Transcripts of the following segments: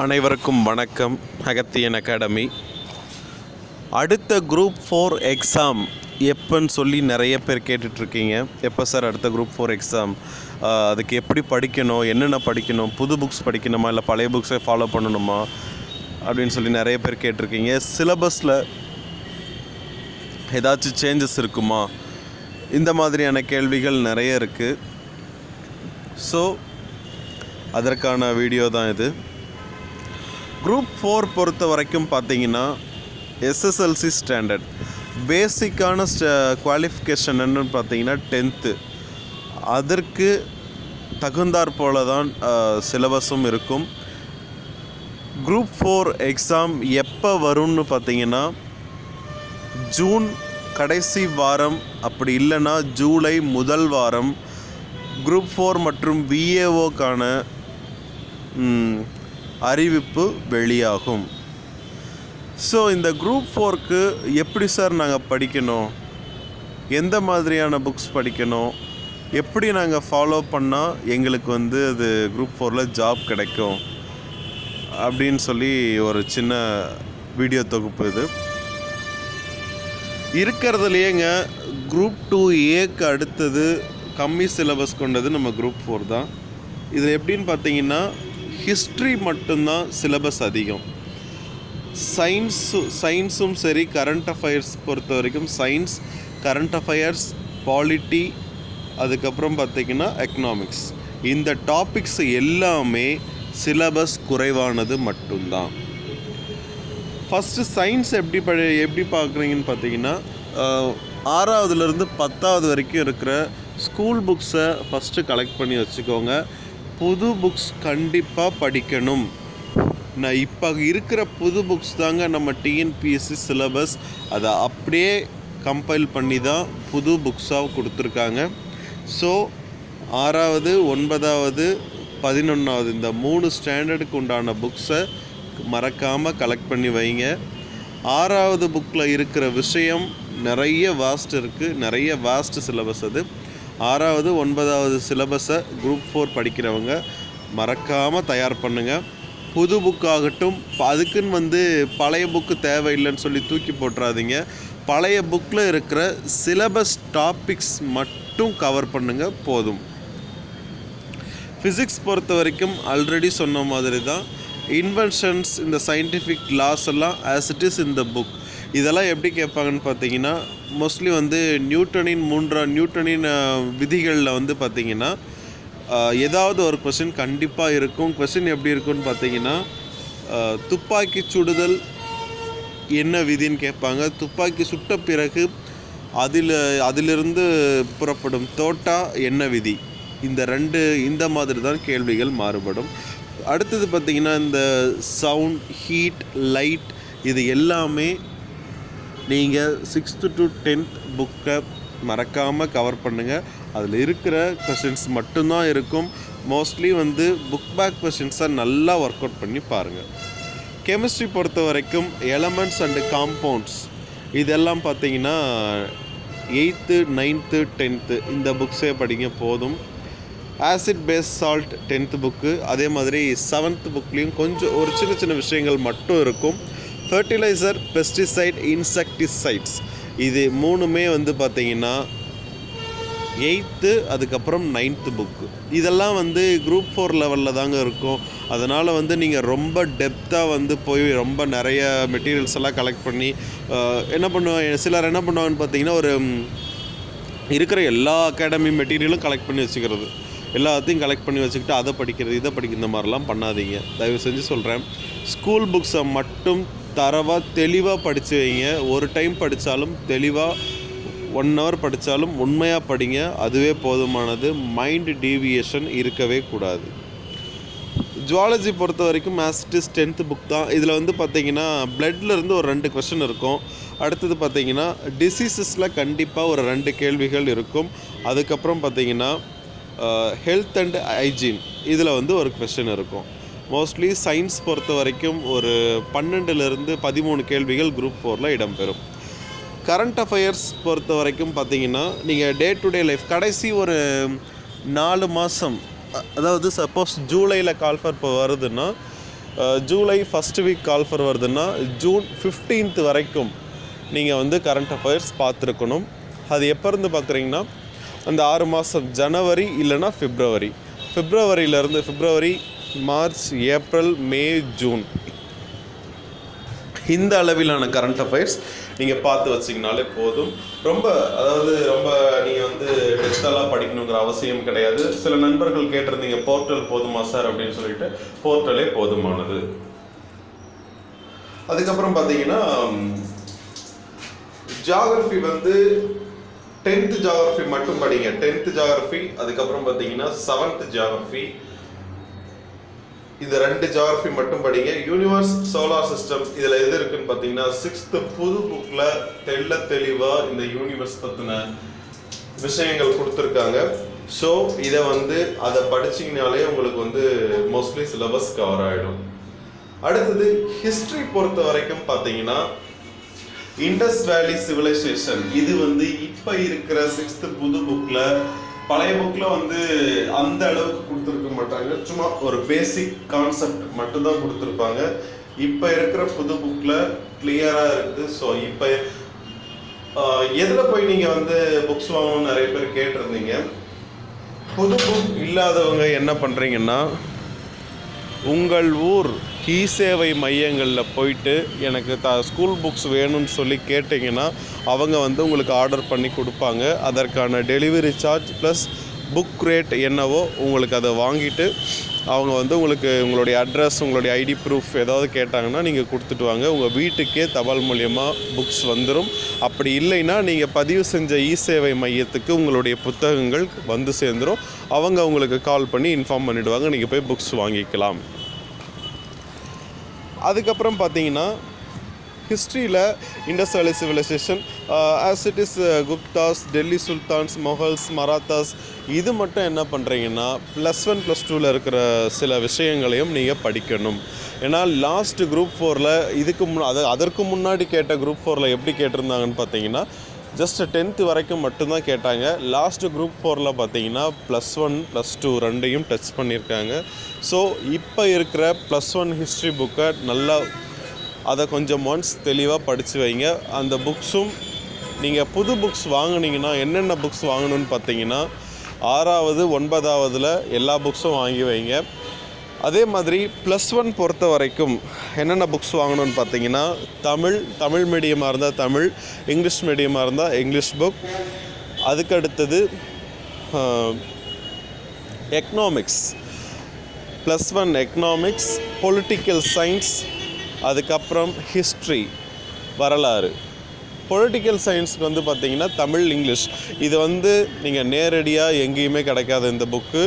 அனைவருக்கும் வணக்கம் அகத்தியன் அகாடமி. அடுத்த குரூப் ஃபோர் எக்ஸாம் எப்போன்னு சொல்லி நிறைய பேர் கேட்டுட்ருக்கீங்க. எப்போ சார் அடுத்த குரூப் ஃபோர் எக்ஸாம் அதுக்கு எப்படி படிக்கணும் என்னென்ன படிக்கணும் புது புக்ஸ் படிக்கணுமா இல்லை பழைய புக்ஸை ஃபாலோ பண்ணணுமா அப்படின்னு சொல்லி நிறைய பேர் கேட்டிருக்கீங்க சிலபஸில் ஏதாச்சும் சேஞ்சஸ் இருக்குமா? இந்த மாதிரியான கேள்விகள் நிறைய இருக்குது ஸோ அதற்கான வீடியோ தான் இது. குரூப் ஃபோர் பொறுத்த வரைக்கும் பார்த்தீங்கன்னா எஸ்எஸ்எல்சி ஸ்டாண்டர்ட் பேசிக்கான குவாலிஃபிகேஷன் என்னன்னு பார்த்தீங்கன்னா டென்த்து அதற்கு தகுந்தாற் போல தான் சிலபஸும் இருக்கும். குரூப் ஃபோர் எக்ஸாம் எப்போ வரும்னு பார்த்தீங்கன்னா ஜூன் கடைசி வாரம் அப்படி இல்லைன்னா ஜூலை முதல் வாரம். குரூப் ஃபோர் மற்றும் விஏஓக்கான அறிவிப்பு வெளியாகும். ஸோ இந்த குரூப் ஃபோருக்கு எப்படி சார் நாங்கள் படிக்கணும்? எந்த மாதிரியான புக்ஸ் படிக்கணும்? எப்படி நாங்கள் ஃபாலோ பண்ணால் எங்களுக்கு வந்து அது குரூப் ஃபோரில் ஜாப் கிடைக்கும்? அப்படின்னு சொல்லி ஒரு சின்ன வீடியோ தொகுப்பு இது. இருக்கிறதுலையேங்க குரூப் டூ ஏக்கு அடுத்தது கம்மி சிலபஸ் கொண்டது நம்ம குரூப் ஃபோர் தான். இதில் எப்படின்னு பார்த்தீங்கன்னா ஹிஸ்ட்ரி மட்டும்தான் சிலபஸ் அதிகம். சயின்ஸு சயின்ஸும் சரி கரண்ட் அஃபயர்ஸ் பொறுத்த வரைக்கும் சயின்ஸ் கரண்ட் அஃபயர்ஸ் பாலிட்டி அதுக்கப்புறம் பார்த்தீங்கன்னா எக்கனாமிக்ஸ் இந்த டாபிக்ஸ் எல்லாமே சிலபஸ் குறைவானது மட்டும்தான். ஃபஸ்ட்டு சயின்ஸ் எப்படி படி எப்படி பார்க்குறீங்கன்னு பார்த்தீங்கன்னா ஆறாவதுலேருந்து பத்தாவது வரைக்கும் இருக்கிற ஸ்கூல் புக்ஸை ஃபஸ்ட்டு கலெக்ட் பண்ணி வச்சுக்கோங்க. புது புக்ஸ் கண்டிப்பாக படிக்கணும். நான் இப்போ இருக்கிற புது புக்ஸ் தாங்க நம்ம டிஎன்பிஎஸ்சி சிலபஸ் அதை அப்படியே கம்பைல் பண்ணி தான் புது புக்ஸாக கொடுத்துருக்காங்க. ஸோ ஆறாவது ஒன்பதாவது பதினொன்றாவது இந்த மூணு ஸ்டாண்டர்டுக்கு உண்டான புக்ஸை மறக்காமல் கலெக்ட் பண்ணி வைங்க. ஆறாவது புக்கில் இருக்கிற விஷயம் நிறைய வாஸ்ட் இருக்குது நிறைய வாஸ்ட் சிலபஸ் அது. ஆறாவது ஒன்பதாவது சிலபஸை குரூப் ஃபோர் படிக்கிறவங்க மறக்காமல் தயார் பண்ணுங்கள் புது புக் ஆகட்டும் அதுக்குன்னு வந்து பழைய புக்கு தேவையில்லைன்னு சொல்லி தூக்கி போட்டுறாதீங்க. பழைய புக்கில் இருக்கிற சிலபஸ் டாபிக்ஸ் மட்டும் கவர் பண்ணுங்கள் போதும். ஃபிசிக்ஸ் பொறுத்த வரைக்கும் ஆல்ரெடி சொன்ன மாதிரி தான் இன்வென்ஷன்ஸ் இந்த சயின்டிஃபிக் லாஸ் எல்லாம் ஆஸ் இட் இஸ் இந்த புக் இதெல்லாம் எப்படி கேட்பாங்கன்னு பார்த்தீங்கன்னா மோஸ்ட்லி வந்து நியூட்டனின் மூன்றா நியூட்டனின் விதிகளில் வந்து பார்த்தீங்கன்னா ஏதாவது ஒரு கொஷின் கண்டிப்பாக இருக்கும். கொஷின் எப்படி இருக்கும்னு பார்த்தீங்கன்னா துப்பாக்கி சுடுதல் என்ன விதின்னு கேட்பாங்க. துப்பாக்கி சுட்ட பிறகு அதில் அதிலிருந்து புறப்படும் தோட்டா என்ன விதி? இந்த ரெண்டு இந்த மாதிரி தான் கேள்விகள் மாறுபடும். அடுத்தது பார்த்திங்கன்னா இந்த சவுண்ட் ஹீட் லைட் இது எல்லாமே நீங்கள் சிக்ஸ்த்து டு டென்த் புக்கை மறக்காமல் கவர் பண்ணுங்கள் அதில் இருக்கிற கொஷின்ஸ் மட்டும்தான் இருக்கும். மோஸ்ட்லி வந்து புக் பேக் கொஷின்ஸை நல்லா ஒர்க் அவுட் பண்ணி பாருங்கள் கெமிஸ்ட்ரி பொறுத்த வரைக்கும் எலமெண்ட்ஸ் அண்டு காம்பவுண்ட்ஸ் இதெல்லாம் பார்த்தீங்கன்னா எயித்து நைன்த்து டென்த்து இந்த புக்ஸே படிங்க போதும். Acid base salt tenth book அதே மாதிரி செவன்த் புக்லேயும் கொஞ்சம் ஒரு சின்ன சின்ன விஷயங்கள் மட்டும் இருக்கும். ஃபர்டிலைசர் பெஸ்டிசைட் இன்செக்டிசைட்ஸ் இது மூணுமே வந்து பார்த்தீங்கன்னா எயித்து அதுக்கப்புறம் நைன்த்து புக்கு இதெல்லாம் வந்து குரூப் ஃபோர் லெவலில் தாங்க இருக்கும். அதனால் வந்து நீங்கள் ரொம்ப டெப்த்தாக வந்து போய் ரொம்ப நிறைய மெட்டீரியல்ஸ் எல்லாம் கலெக்ட் பண்ணி என்ன பண்ணுவாங்க சிலர் என்ன பண்ணுவாங்கன்னு பார்த்தீங்கன்னா ஒரு இருக்கிற எல்லா அகாடமி மெட்டீரியலும் கலெக்ட் பண்ணி வச்சுக்கிறது. எல்லாத்தையும் கலெக்ட் பண்ணி வச்சுக்கிட்டு அதை படிக்கிறது இதை படிக்கிற மாதிரிலாம் பண்ணாதீங்க. தயவு செஞ்சு சொல்கிறேன் ஸ்கூல் புக்ஸை மட்டும் தரவாக தெளிவாக படித்து வைங்க. ஒரு டைம் படித்தாலும் தெளிவாக ஒன் ஹவர் படித்தாலும் உண்மையாக படிங்க. அதுவே போதுமானது. மைண்ட் டீவியேஷன் இருக்கவே கூடாது. ஜுவாலஜி பொறுத்த வரைக்கும் மேஸ்டிஸ் டென்த்து புக் தான். இதில் வந்து பார்த்தீங்கன்னா பிளட்லேருந்து ஒரு ரெண்டு கொஷின் இருக்கும். அடுத்தது பார்த்தீங்கன்னா டிசீசஸில் கண்டிப்பாக ஒரு ரெண்டு கேள்விகள் இருக்கும். அதுக்கப்புறம் பார்த்தீங்கன்னா ஹெல்த் அண்ட் ஹைஜீன் இதில் வந்து ஒரு கொஷின் இருக்கும். மோஸ்ட்லி சயின்ஸ் பொறுத்த வரைக்கும் ஒரு பன்னெண்டுலேருந்து பதிமூணு கேள்விகள் குரூப் ஃபோரில் இடம்பெறும். கரண்ட் அஃபயர்ஸ் பொறுத்த வரைக்கும் பார்த்தீங்கன்னா நீங்கள் டே டு டே லைஃப் கடைசி ஒரு நாலு மாதம் அதாவது சப்போஸ் ஜூலையில் கால்ஃபர் இப்போ வருதுன்னா July first week call for வருதுன்னா ஜூன் 15th வரைக்கும் நீங்கள் வந்து கரண்ட் அஃபயர்ஸ் பார்த்துருக்கணும். அது எப்போ இருந்து பார்க்குறீங்கன்னா அந்த ஆறு மாதம் ஜனவரி இல்லைன்னா ஃபிப்ரவரி ஃபிப்ரவரியிலேருந்து ஃபிப்ரவரி மார்ச் ஏப்ரல் மே ஜூன். இந்த அளவிலான கரண்ட் அஃபேர்ஸ் நீங்கள் பார்த்து வச்சிங்கனாலே போதும். ரொம்ப அதாவது ரொம்ப நீங்கள் வந்து டெஸ்டெல்லாம் படிக்கணுங்கிற அவசியம் கிடையாது. சில நண்பர்கள் கேட்டிருந்தீங்க போர்ட்டல் போதுமா சார் அப்படின்னு சொல்லிட்டு போர்ட்டலே போதுமானது. அதுக்கப்புறம் பார்த்தீங்கன்னா ஜியாகிரஃபி வந்து டென்த்து ஜாகிரஃபி மட்டும் படிங்க. டென்த்து ஜாகிரஃபி அதுக்கப்புறம் பார்த்தீங்கன்னா செவன்த் ஜியாகிரஃபி இந்த ரெண்டு ஜியாகிரஃபி மட்டும் படிங்க. யூனிவர்ஸ் சோலார் சிஸ்டம் இதில் எது இருக்குன்னு பார்த்தீங்கன்னா சிக்ஸ்த்து புது புக்கில் தெள்ள தெளிவாக இந்த யூனிவர்ஸ் பற்றின விஷயங்கள் கொடுத்துருக்காங்க. ஸோ இதை வந்து அதை படிச்சிங்கனாலே உங்களுக்கு வந்து மோஸ்ட்லி சிலபஸ் கவர் ஆகிடும் அடுத்தது ஹிஸ்ட்ரி பொறுத்த வரைக்கும் பார்த்தீங்கன்னா இண்டஸ் வேலி சிவிலைசேஷன் இது வந்து இப்போ இருக்கிற சிக்ஸ்த்து புது புக்கில் பழைய புக்கில் வந்து அந்த அளவுக்கு கொடுத்துருக்க மாட்டாங்க. சும்மா ஒரு பேசிக் கான்செப்ட் மட்டும்தான் கொடுத்துருப்பாங்க. இப்போ இருக்கிற புது புக்கில் கிளியராக இருக்குது ஸோ இப்போ எதில் போய் நீங்கள் வந்து புக்ஸ் வாங்கணும்னு நிறைய பேர் கேட்டிருந்தீங்க. புது புக் இல்லாதவங்க என்ன பண்ணுறீங்கன்னா உங்கள் ஊர் இ சேவை மையங்களில் போயிட்டு எனக்கு த ஸ்கூல் புக்ஸ் வேணும்னு சொல்லி கேட்டிங்கன்னா அவங்க வந்து உங்களுக்கு ஆர்டர் பண்ணி கொடுப்பாங்க. அதற்கான delivery charge plus book rate என்னவோ உங்களுக்கு அதை வாங்கிட்டு அவங்க வந்து உங்களுக்கு உங்களுடைய அட்ரஸ் உங்களுடைய ஐடி ப்ரூஃப் ஏதாவது கேட்டாங்கன்னா நீங்கள் கொடுத்துட்டு வாங்க. உங்கள் வீட்டுக்கே தபால் மூலியமாக புக்ஸ் வந்துடும் அப்படி இல்லைன்னா நீங்கள் பதிவு செஞ்ச இ சேவை மையத்துக்கு உங்களுடைய புத்தகங்கள் வந்து சேர்ந்துடும் அவங்க உங்களுக்கு கால் பண்ணி இன்ஃபார்ம் பண்ணிவிடுவாங்க நீங்கள் போய் புக்ஸ் வாங்கிக்கலாம். அதுக்கப்புறம் பார்த்தீங்கன்னா ஹிஸ்ட்ரியில் Indus valley civilisation as it is Guptas Delhi sultans Mughals Marathas இது மட்டும் என்ன பண்ணுறீங்கன்னா ப்ளஸ் ஒன் ப்ளஸ் டூவில் இருக்கிற சில விஷயங்களையும் நீங்கள் படிக்கணும். ஏன்னா லாஸ்ட் குரூப் ஃபோரில் இதுக்கு முன் அது அதற்கு முன்னாடி கேட்ட குரூப் ஃபோரில் எப்படி கேட்டிருந்தாங்கன்னு பார்த்தீங்கன்னா ஜஸ்ட் டென்த்து வரைக்கும் மட்டும்தான் கேட்டாங்க. லாஸ்ட் குரூப் ஃபோரில் பார்த்தீங்கன்னா ப்ளஸ் ஒன் ப்ளஸ் டூ ரெண்டையும் டச் பண்ணியிருக்காங்க. ஸோ இப்போ இருக்கிற ப்ளஸ் ஒன் ஹிஸ்ட்ரி புக்கை நல்லா அதை கொஞ்சம் ஒன்ஸ் தெளிவாக படித்து வைங்க. அந்த புக்ஸும் நீங்கள் புது புக்ஸ் வாங்கினீங்கன்னா என்னென்ன புக்ஸ் வாங்கணும்னு பார்த்தீங்கன்னா ஆறாவது ஒன்பதாவதில் எல்லா புக்ஸும் வாங்கி வைங்க. அதே மாதிரி ப்ளஸ் ஒன் பொறுத்த வரைக்கும் என்னென்ன புக்ஸ் வாங்கணும்னு பார்த்தீங்கன்னா தமிழ் தமிழ் மீடியமாக இருந்தால் தமிழ் இங்கிலீஷ் மீடியமாக இருந்தால் இங்கிலீஷ் புக் அதுக்கு அடுத்தது economics plus one economics political science அதுக்கப்புறம் ஹிஸ்ட்ரி வரலாறு. பொலிட்டிக்கல் சயின்ஸ்க்கு வந்து பார்த்திங்கன்னா தமிழ் இங்கிலீஷ் இது வந்து நீங்கள் நேரடியாக எங்கேயுமே கிடைக்காது இந்த புக்கு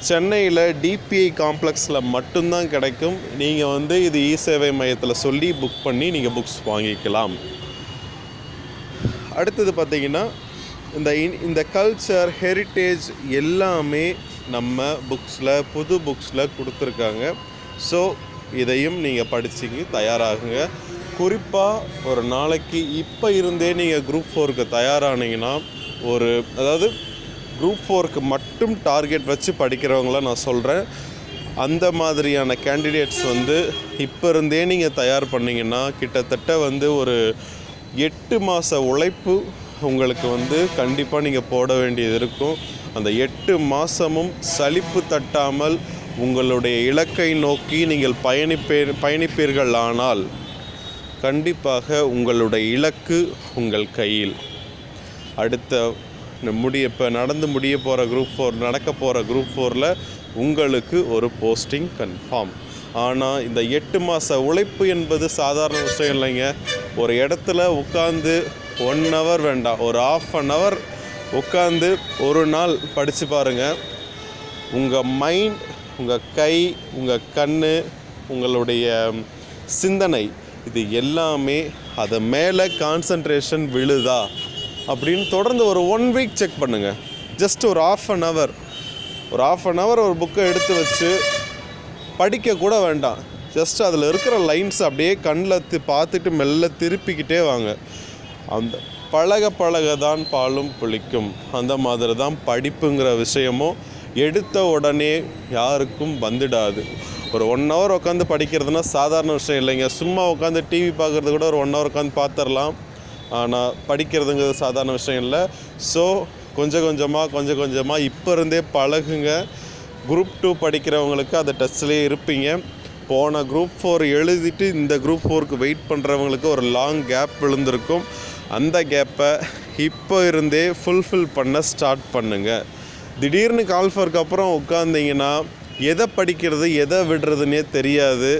சென்னையில் டிபிஐ காம்ப்ளெக்ஸில் மட்டும்தான் கிடைக்கும். நீங்கள் வந்து இது இ சேவை மையத்தில் சொல்லி புக் பண்ணி நீங்கள் புக்ஸ் வாங்கிக்கலாம். அடுத்தது பார்த்தீங்கன்னா இந்த இன்- இந்த கல்ச்சர் ஹெரிட்டேஜ் எல்லாமே நம்ம புக்ஸில் புது புக்ஸில் கொடுத்துருக்காங்க. ஸோ இதையும் நீங்கள் படிச்சிங்க தயாராகுங்க. குறிப்பாக ஒரு நாளைக்கு இப்போ இருந்தே நீங்கள் குரூப் ஃபோருக்கு தயாரானீங்கன்னா ஒரு அதாவது குரூப் ஃபோருக்கு மட்டும் டார்கெட் வச்சு படிக்கிறவங்கள நான் சொல்கிறேன் அந்த மாதிரியான கேண்டிடேட்ஸ் வந்து இப்போ இருந்தே நீங்கள் தயார் பண்ணிங்கன்னா கிட்டத்தட்ட வந்து ஒரு எட்டு மாத உழைப்பு உங்களுக்கு வந்து கண்டிப்பாக நீங்கள் போட வேண்டியது இருக்கும். அந்த எட்டு மாதமும் சலிப்பு தட்டாமல் உங்களுடைய இலக்கை நோக்கி நீங்கள் பயணிப்பீர் பயணிப்பீர்கள் ஆனால் கண்டிப்பாக உங்களுடைய இலக்கு உங்கள் கையில். அடுத்த முடிய இப்போ நடந்து முடிய போகிற குரூப் ஃபோர் நடக்க போகிற குரூப் ஃபோரில் உங்களுக்கு ஒரு போஸ்டிங் கன்ஃபார்ம் ஆனால் இந்த எட்டு மாத உழைப்பு என்பது சாதாரண விஷயம் இல்லைங்க. ஒரு இடத்துல உட்காந்து ஒன் ஹவர் வேண்டாம் ஒரு ஆஃப் அன் ஹவர் உட்காந்து ஒரு நாள் படித்து பாருங்கள் உங்கள் மைண்ட் உங்கள் கை உங்கள் கண் உங்களுடைய சிந்தனை இது எல்லாமே அது மேலே கான்சன்ட்ரேஷன் விழுதா? அப்படின்னு தொடர்ந்து ஒரு ஒன் வீக் செக் பண்ணுங்கள் ஜஸ்ட் ஒரு ஆஃப் அன் ஹவர் ஒரு ஆஃப் அன் ஹவர் ஒரு புக்கை எடுத்து வச்சு படிக்க கூட வேண்டாம். ஜஸ்ட் அதில் இருக்கிற லைன்ஸ் அப்படியே கண்ணில் தி பார்த்துட்டு மெல்ல திருப்பிக்கிட்டே வாங்க. அந்த பழக பழக தான் பாலும் புளிக்கும். அந்த மாதிரி தான் படிப்புங்கிற விஷயமும் எடுத்த உடனே யாருக்கும் வந்துடாது. ஒரு ஒன் ஹவர் உட்காந்து படிக்கிறதுனா சாதாரண விஷயம் இல்லைங்க. சும்மா உட்காந்து டிவி பார்க்குறது கூட ஒரு ஒன் ஹவர் உட்காந்து பார்த்துடலாம் ஆனால் படிக்கிறதுங்கிறது சாதாரண விஷயம் இல்லை. ஸோ கொஞ்சம் கொஞ்சமாக கொஞ்சம் கொஞ்சமாக இப்போ இருந்தே பழகுங்க. குரூப் டூ படிக்கிறவங்களுக்கு அந்த டச்லேயே இருப்பீங்க. போன குரூப் ஃபோர் எழுதிட்டு இந்த குரூப் ஃபோருக்கு வெயிட் பண்ணுறவங்களுக்கு ஒரு லாங் கேப் விழுந்திருக்கும். அந்த கேப்பை இப்போ இருந்தே ஃபுல்ஃபில் பண்ண ஸ்டார்ட் பண்ணுங்கள் திடீர்னு கால்ஃபருக்கு அப்புறம் உட்காந்திங்கன்னா எதை படிக்கிறது எதை விடுறதுனே தெரியாது.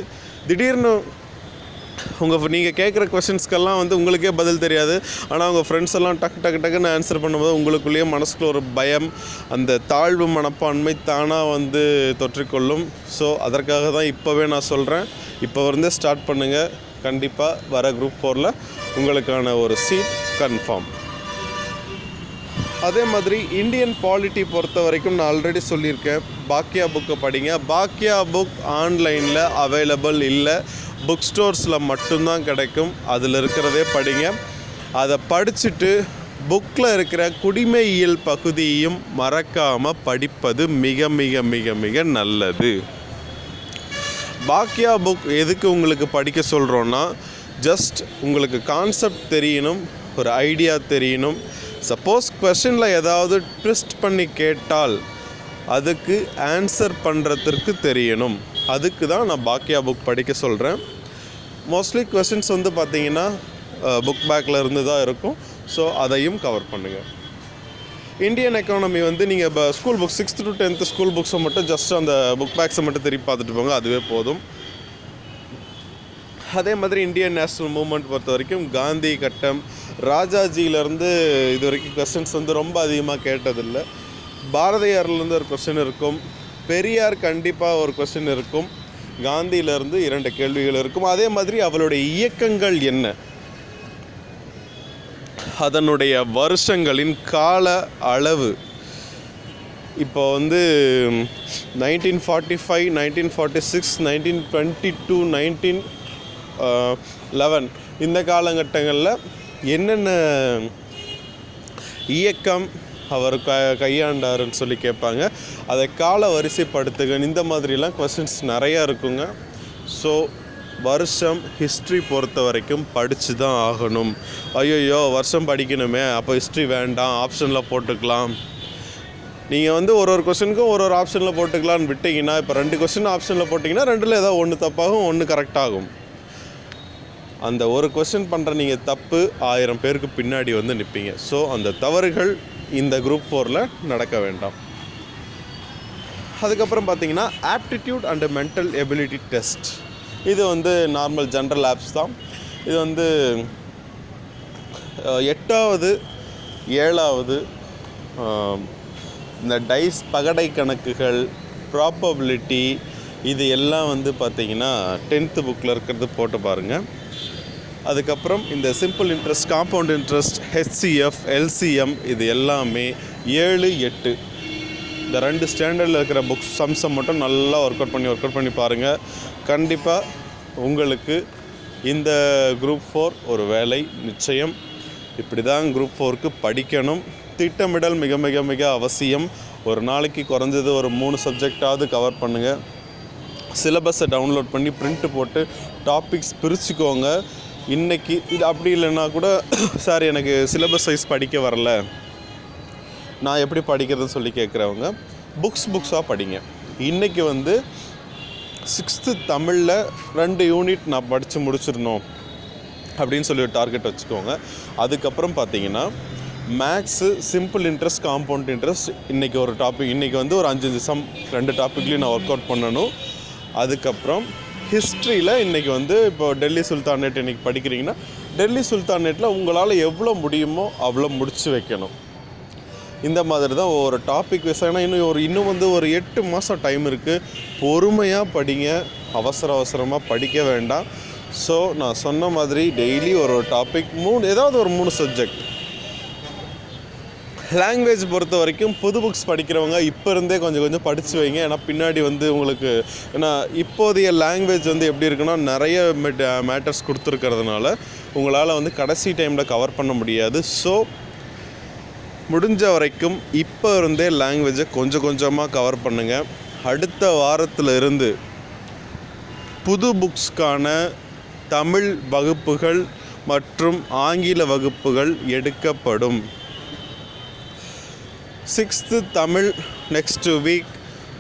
திடீர்னு உங்கள் நீங்கள் கேட்குற கொஷின்ஸ்க்கெல்லாம் வந்து உங்களுக்கே பதில் தெரியாது. ஆனால் உங்கள் ஃப்ரெண்ட்ஸ் எல்லாம் டக்கு டக்கு டக்குன்னு ஆன்சர் பண்ணும்போது உங்களுக்குள்ளேயே மனசுக்குள்ள ஒரு பயம் அந்த தாழ்வு மனப்பான்மை தானாக வந்து தொற்றிக்கொள்ளும். ஸோ அதற்காக தான் இப்போவே நான் சொல்கிறேன் இப்போ வந்து ஸ்டார்ட் பண்ணுங்கள் கண்டிப்பாக வர குரூப் ஃபோரில் உங்களுக்கான ஒரு சீட் கன்ஃபார்ம் அதே மாதிரி இந்தியன் பாலிட்டி பொறுத்த வரைக்கும் நான் ஆல்ரெடி சொல்லியிருக்கேன். பாக்கியா புக்கை படிங்க. பாக்கியா புக் ஆன்லைனில் அவைலபிள் இல்லை. புக் ஸ்டோர்ஸில் மட்டும்தான் கிடைக்கும். அதில் இருக்கிறதே படிங்க. அதை படிச்சுட்டு புக்கில் இருக்கிற குடிமையியல் பகுதியையும் மறக்காமல் படிப்பது மிக மிக மிக மிக நல்லது. பாக்கியா புக் எதுக்கு உங்களுக்கு படிக்க சொல்கிறோன்னா ஜஸ்ட் உங்களுக்கு கான்செப்ட் தெரியணும் ஒரு ஐடியா தெரியணும். சப்போஸ் கொஷனில் ஏதாவது ட்விஸ்ட் பண்ணி கேட்டால் அதுக்கு ஆன்சர் பண்ணுறதுக்கு தெரியணும். அதுக்கு தான் நான் பாக்கியா புக் படிக்க சொல்கிறேன் மோஸ்ட்லி கொஷின்ஸ் வந்து பார்த்தீங்கன்னா புக் பேக்கில் இருந்து தான் இருக்கும். ஸோ அதையும் கவர் பண்ணுங்கள் இந்தியன் எக்கானமி வந்து நீங்கள் இப்போ school book sixth to tenth school புக்ஸை மட்டும் ஜஸ்ட் அந்த புக் பேக்ஸை மட்டும் திருப்பி பார்த்துட்டு போங்க அதுவே போதும். அதே மாதிரி இந்தியன் நேஷ்னல் மூமெண்ட் பொறுத்த வரைக்கும் காந்தி கட்டம் ராஜாஜியிலேருந்து இது வரைக்கும் கொஸ்டின்ஸ் வந்து ரொம்ப அதிகமாக கேட்டதில்லை. பாரதியார்லேருந்து ஒரு கொஸ்டின் இருக்கும். பெரியார் கண்டிப்பாக ஒரு கொஸ்டின் இருக்கும். காந்தியிலேருந்து இரண்டு கேள்விகள் இருக்கும். அதே மாதிரி அவளுடைய இயக்கங்கள் என்ன? அதனுடைய வருஷங்களின் கால அளவு. இப்போ வந்து nineteen forty five nineteen forty six nineteen twenty two nineteen eleven இந்த காலகட்டங்களில் என்னென்ன இயக்கம் அவர் க கையாண்டாருன்னு சொல்லி கேட்பாங்க. அதை கால வரிசைப்படுத்துக இந்த மாதிரிலாம் கொஸ்டின்ஸ் நிறையா இருக்குங்க. ஸோ வருஷம் ஹிஸ்ட்ரி பொறுத்த வரைக்கும் படித்து தான் ஆகணும். ஐயோயோ வருஷம் படிக்கணுமே அப்போ ஹிஸ்ட்ரி வேண்டாம் ஆப்ஷனில் போட்டுக்கலாம். நீங்கள் வந்து ஒரு ஒரு கொஸ்டினுக்கும் ஒரு ஒரு ஆப்ஷனில் போட்டுக்கலான்னு விட்டிங்கன்னா இப்போ ரெண்டு கொஸ்டின் ஆப்ஷனில் போட்டிங்கன்னா ரெண்டில் ஏதோ ஒன்று தப்பாகும் ஒன்று கரெக்டாகும் அந்த ஒரு கொஸ்டின் பண்ணுற நீங்கள் தப்பு ஆயிரம் பேருக்கு பின்னாடி வந்து நிற்பீங்க ஸோ அந்த தவறுகள் இந்த குரூப் ஃபோரில் நடக்க வேண்டாம். அதுக்கப்புறம் பார்த்தீங்கன்னா aptitude and mental ability test இது வந்து நார்மல் ஜென்ரல் ஆப்ஸ் தான். இது வந்து எட்டாவது ஏழாவது இந்த டைஸ் பகடை கணக்குகள் ப்ராப்பபிலிட்டி இது எல்லாம் வந்து பார்த்திங்கன்னா டென்த்து புக்கில் இருக்கிறது போட்டு பாருங்கள் அதுக்கப்புறம் இந்த simple interest compound interest HCF LCM இது எல்லாமே ஏழு எட்டு. இந்த ரெண்டு ஸ்டாண்டர்டில் இருக்கிற புக்ஸ் சம்ஸை மட்டும் நல்லா ஒர்க் அவுட் பண்ணி ஒர்க் அவுட் பண்ணி பாருங்கள் கண்டிப்பாக உங்களுக்கு இந்த குரூப் ஃபோர் ஒரு வேலை நிச்சயம். இப்படி தான் குரூப் ஃபோருக்கு படிக்கணும். திட்டமிடல் மிக மிக மிக அவசியம். ஒரு நாளைக்கு குறைஞ்சது ஒரு மூணு சப்ஜெக்டாவது கவர் பண்ணுங்கள் சிலபஸை டவுன்லோட் பண்ணி பிரிண்ட்டு போட்டு டாபிக்ஸ் பிரிச்சுக்கோங்க. இன்றைக்கி இது அப்படி இல்லைன்னா கூட சார் எனக்கு சிலபஸ் சைஸ் படிக்க வரல. நான் எப்படி படிக்கிறதுன்னு சொல்லி கேட்குறவங்க புக்ஸ் புக்ஸாக படிங்க. இன்றைக்கி வந்து சிக்ஸ்த்து தமிழில் ரெண்டு யூனிட் நான் படித்து முடிச்சிடணும் அப்படின்னு சொல்லி ஒரு டார்கெட் வச்சுக்கோங்க. அதுக்கப்புறம் பார்த்தீங்கன்னா maths simple interest compound interest இன்றைக்கி ஒரு டாபிக் இன்றைக்கி வந்து ஒரு அஞ்சு சம் ரெண்டு டாப்பிக்லேயும் நான் ஒர்க் அவுட் பண்ணணும். அதுக்கப்புறம் ஹிஸ்ட்ரியில் இன்றைக்கி வந்து இப்போ டெல்லி சுல்தானேட் இன்றைக்கி படிக்கிறீங்கன்னா டெல்லி சுல்தானேட்டில் உங்களால் எவ்வளோ முடியுமோ அவ்வளோ முடிச்சு வைக்கணும். இந்த மாதிரி தான் ஒரு டாபிக் வைஸாக இன்னும் ஒரு இன்னும் வந்து ஒரு எட்டு மாதம் டைம் இருக்குது பொறுமையாக படிங்க. அவசர அவசரமாக படிக்க வேண்டாம். ஸோ நான் சொன்ன மாதிரி டெய்லி ஒரு ஒரு டாபிக் மூணு ஏதாவது ஒரு மூணு சப்ஜெக்ட் லாங்குவேஜ் பொறுத்த வரைக்கும் புது புக்ஸ் படிக்கிறவங்க இப்போ இருந்தே கொஞ்சம் கொஞ்சம் படித்து வைங்க. ஏன்னா பின்னாடி வந்து உங்களுக்கு ஏன்னா இப்போதைய லாங்குவேஜ் வந்து எப்படி இருக்குன்னா நிறைய மேட்டர்ஸ் கொடுத்துருக்கறதுனால உங்களால் வந்து கடைசி டைமில் கவர் பண்ண முடியாது. ஸோ முடிஞ்ச வரைக்கும் இப்போ இருந்தே லாங்குவேஜை கொஞ்சம் கொஞ்சமாக கவர் பண்ணுங்கள் அடுத்த வாரத்தில் இருந்து புது புக்ஸ்க்கான தமிழ் வகுப்புகள் மற்றும் ஆங்கில வகுப்புகள் எடுக்கப்படும். Sixth Tamil next week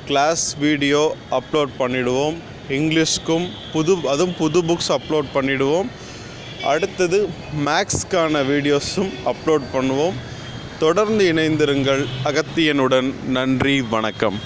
class video upload பண்ணிவிடுவோம் இங்கிலீஷ்க்கும் புது அதுவும் புது புக்ஸ் அப்லோட் பண்ணிவிடுவோம் அடுத்தது மேக்ஸ்க்கான வீடியோஸும் அப்லோட் பண்ணுவோம். தொடர்ந்து இணைந்திருங்கள் அகத்தியனுடன். நன்றி வணக்கம்.